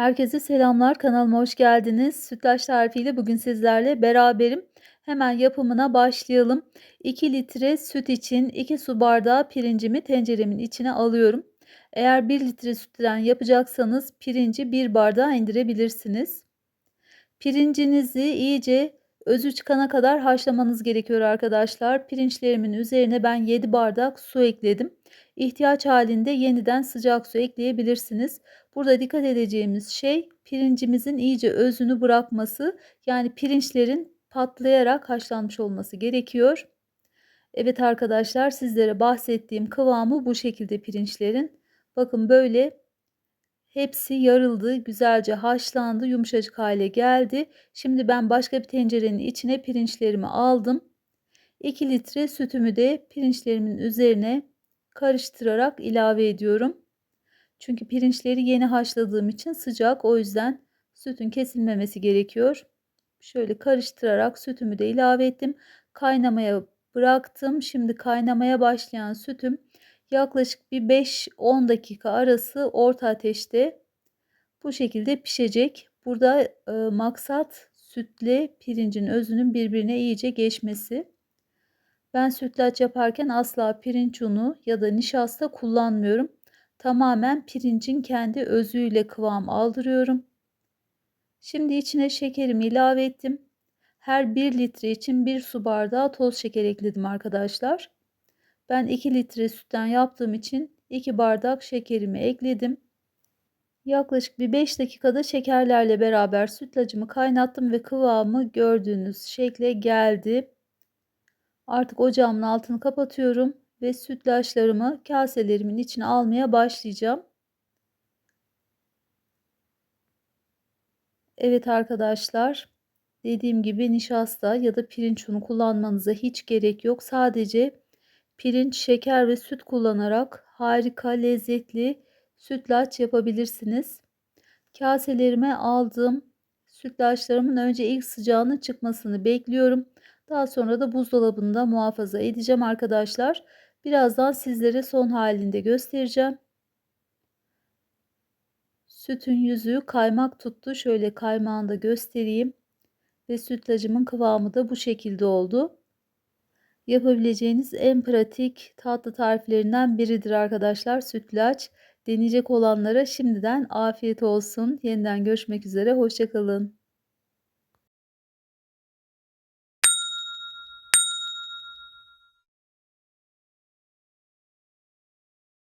Herkese selamlar. Kanalıma hoş geldiniz. Sütlaç tarifiyle bugün sizlerle beraberim. Hemen yapımına başlayalım. 2 litre süt için 2 su bardağı pirincimi tenceremin içine alıyorum. Eğer 1 litre sütten yapacaksanız pirinci 1 bardağa indirebilirsiniz. Pirincinizi iyice özü çıkana kadar haşlamanız gerekiyor arkadaşlar. Pirinçlerimin üzerine ben 7 bardak su ekledim. İhtiyaç halinde yeniden sıcak su ekleyebilirsiniz. Burada dikkat edeceğimiz şey pirincimizin iyice özünü bırakması. Yani pirinçlerin patlayarak haşlanmış olması gerekiyor. Evet arkadaşlar sizlere bahsettiğim kıvamı bu şekilde pirinçlerin. Bakın böyle hepsi yarıldı, güzelce haşlandı, yumuşacık hale geldi. Şimdi ben başka bir tencerenin içine pirinçlerimi aldım. 2 litre sütümü de pirinçlerimin üzerine karıştırarak ilave ediyorum. Çünkü pirinçleri yeni haşladığım için sıcak o yüzden sütün kesilmemesi gerekiyor. Şöyle karıştırarak sütümü de ilave ettim. Kaynamaya bıraktım. Şimdi kaynamaya başlayan sütüm yaklaşık bir 5-10 dakika arası orta ateşte bu şekilde pişecek. Burada e, maksat sütle pirincin özünün birbirine iyice geçmesi. Ben sütlaç yaparken asla pirinç unu ya da nişasta kullanmıyorum. Tamamen pirincin kendi özüyle kıvam aldırıyorum. Şimdi içine şekerimi ilave ettim. Her 1 litre için 1 su bardağı toz şeker ekledim arkadaşlar. Ben 2 litre sütten yaptığım için 2 bardak şekerimi ekledim. Yaklaşık bir 5 dakikada şekerlerle beraber sütlacımı kaynattım ve kıvamı gördüğünüz şekle geldi. Artık ocağımın altını kapatıyorum ve sütlaçlarımı kaselerimin içine almaya başlayacağım. Evet arkadaşlar dediğim gibi nişasta ya da pirinç unu kullanmanıza hiç gerek yok. Sadece pirinç, şeker ve süt kullanarak harika lezzetli sütlaç yapabilirsiniz. Kaselerime aldığım sütlaçlarımın önce ilk sıcağının çıkmasını bekliyorum. Daha sonra da buzdolabında muhafaza edeceğim arkadaşlar. Birazdan sizlere son halinde göstereceğim. Sütün yüzü kaymak tuttu. Şöyle kaymağını da göstereyim. Ve sütlacımın kıvamı da bu şekilde oldu. Yapabileceğiniz en pratik tatlı tariflerinden biridir arkadaşlar sütlaç. Deneyecek olanlara şimdiden afiyet olsun. Yeniden görüşmek üzere. Hoşçakalın.